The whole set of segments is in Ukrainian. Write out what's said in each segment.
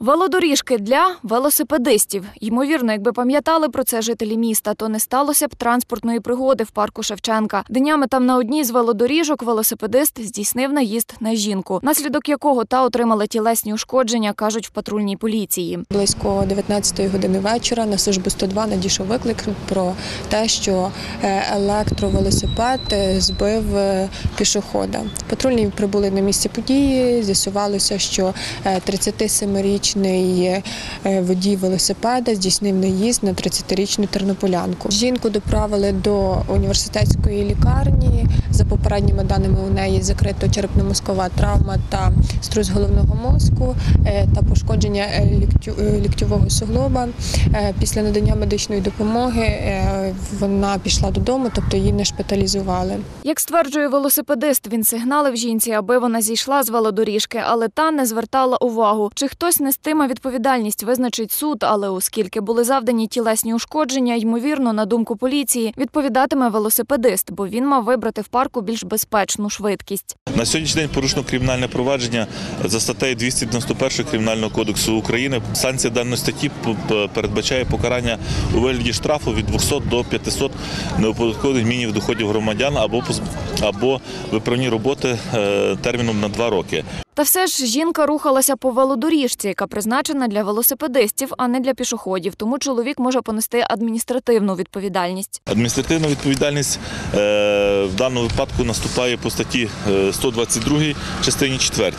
Велодоріжки для велосипедистів. Ймовірно, якби пам'ятали про це жителі міста, то не сталося б транспортної пригоди в парку Шевченка. Днями там на одній з велодоріжок велосипедист здійснив наїзд на жінку, наслідок якого та отримала тілесні ушкодження, кажуть в патрульній поліції. Близько 19-ї години вечора на службу 102 надійшов виклик про те, що е, електровелосипед е, збив е, пішохода. Патрульні прибули на місце події. З'ясувалося, що 37-річ 20-річний е, водій велосипеда здійснив наїзд на 30-річну тернополянку. Жінку доправили до університетської лікарні. За попередніми даними у неї закрита черепно-мозкова травма та струс головного мозку е, та пошкодження е, ліктьового суглоба. Після надання медичної допомоги вона пішла додому, тобто її не шпиталізували. Як стверджує велосипедист, він сигналив жінці, аби вона зійшла з велодоріжки, але та не звертала увагу, чи хтось не нестиме відповідальність, визначить суд, але оскільки були завдані тілесні ушкодження, ймовірно, на думку поліції, відповідатиме велосипедист, бо він мав вибрати в парку більш безпечну швидкість. На сьогоднішній день порушено кримінальне провадження за статтею 291 Кримінального кодексу України. Санкція даної статті передбачає покарання у вигляді штрафу від 200 до 500 неоподаткованих мінімів доходів громадян або або виправні роботи е, терміном на 2 роки. Та все ж жінка рухалася по велодоріжці, яка призначена для велосипедистів, а не для пішоходів. Тому чоловік може понести адміністративну відповідальність. Адміністративна відповідальність е, в даному випадку наступає по статті е, 122 частині 4.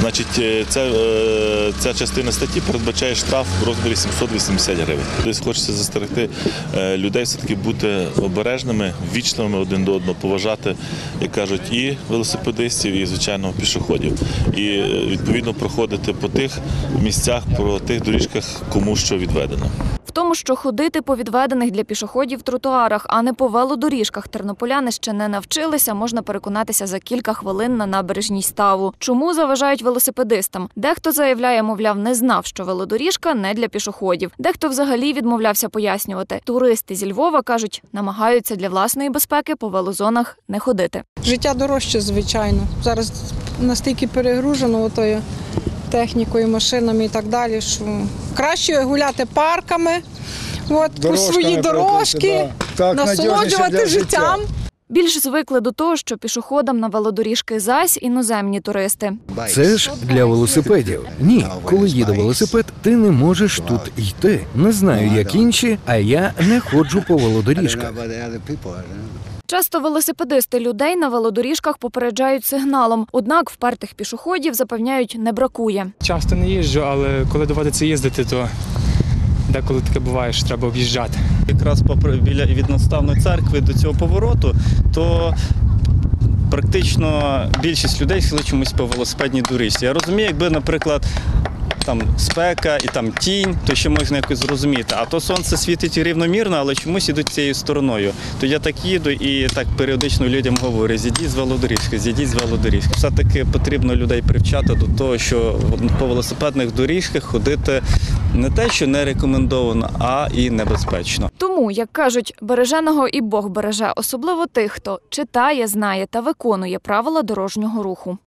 Значить, е, ця, е, ця частина статті передбачає штраф в розмірі 780 гривень. Тобто хочеться застерегти е, людей все-таки бути обережними, вічливими один до одного, поважати, як кажуть, і велосипедистів, і звичайно пішоходів. І е, відповідно проходити по тих місцях, по тих доріжках, кому що відведено. Тому, що ходити по відведених для пішоходів тротуарах, а не по велодоріжках, тернополяни ще не навчилися, можна переконатися за кілька хвилин на набережній ставу. Чому заважають велосипедистам? Дехто заявляє, мовляв, не знав, що велодоріжка не для пішоходів. Дехто взагалі відмовлявся пояснювати. Туристи зі Львова кажуть, намагаються для власної безпеки по велозонах не ходити. Життя дорожче, звичайно. Зараз настільки перегружено отою технікою, машинами і так далі, що краще гуляти парками, от, по свої дорожки, да. Так, насолоджувати життям. Більш звикли до того, що пішоходам на велодоріжки зась іноземні туристи. Це ж для велосипедів. Ні, коли їде велосипед, ти не можеш тут йти. Не знаю, як інші, а я не ходжу по велодоріжках. Часто велосипедисти людей на велодоріжках попереджають сигналом. Однак впертих пішоходів запевняють не бракує. Часто не їжджу, але коли доводиться їздити, то деколи таке буває, що треба об'їжджати. якраз попри біля від наставної церкви до цього повороту, то практично більшість людей йшли чомусь по велосипедній доріжці. Я розумію, якби, наприклад, там спека і там тінь, то ще можна якось зрозуміти. А то сонце світить рівномірно, але чомусь ідуть цією стороною. То я так їду і так періодично людям говорю: зійдіть з велодоріжки, зійдіть з велодоріжки. Все-таки потрібно людей привчати до того, що по велосипедних доріжках ходити не те, що не рекомендовано, а і небезпечно. Тому, як кажуть, береженого і Бог береже, особливо тих, хто читає, знає та виконує правила дорожнього руху.